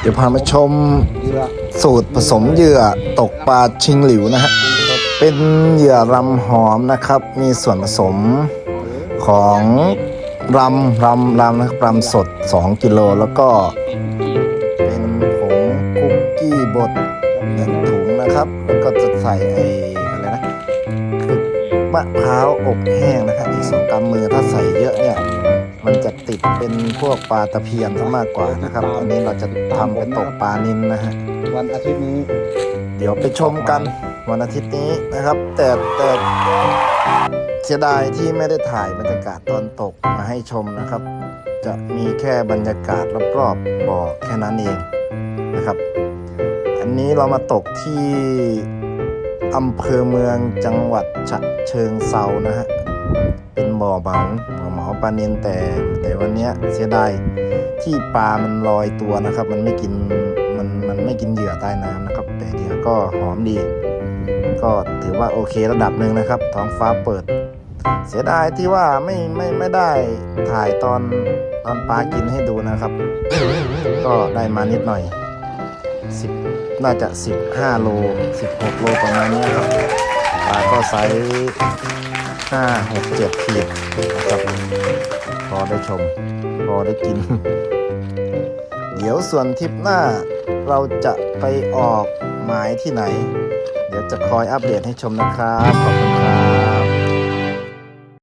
เดี๋ยวพามาชมสูตรผสมเหยื่อตกปลาชิงหลิวนะฮะ เป็นเหยื่อรำหอมนะครับ มีส่วนผสมของรำรำรำนะครับรำสด 2 กิโลแล้วก็ เป็นผงคุกกี้บดหนึ่งถุงนะครับ แล้วก็จะใส่ไอ้อะไรนะคือมะพร้าวอบแห้งนะครับอีกสองกำมือถ้าใส่เยอะเนี่ย ติดเป็นพวกปลาตะเพียนซะมากกว่านะครับอันนี้เราจะทำเป็นตกปลานินนะฮะวันอาทิตย์นี้ เดี๋ยวไปชมกันวันอาทิตย์นี้นะครับ แต่แต่เสียดายที่ไม่ได้ถ่ายบรรยากาศตอนตกมาให้ชมนะครับ จะมีแค่บรรยากาศรอบๆบ่อแค่นั้นเองนะครับ อันนี้เรามาตกที่ อำเภอเมืองจังหวัดฉะเชิงเซานะฮะ เป็นบ่อเหมาบ่อเหมาปลาเนียนแต่ แต่วันเนี้ยเสียดายที่ปลามันลอยตัวนะครับ มันไม่กินมันมันไม่กินเหยื่อใต้น้ำนะครับ แต่เหยื่อก็หอมดี ก็ถือว่าโอเคระดับหนึ่งนะครับ ท้องฟ้าเปิด เสียดายที่ว่าไม่ไม่ไม่ได้ถ่ายตอนตอนปลากินให้ดูนะครับ ก็ได้มานิดหน่อยสิบ น่าจะ 15 โล 16 โลประมาณนี้ครับปลาก็ไซส์5 6 7ขีดนะครับพอได้ชม พอได้กิน เดี๋ยวส่วนทริปหน้าเราจะไปออกหมายที่ไหน เดี๋ยวจะคอยอัปเดตให้ชมนะครับ ขอบคุณครับ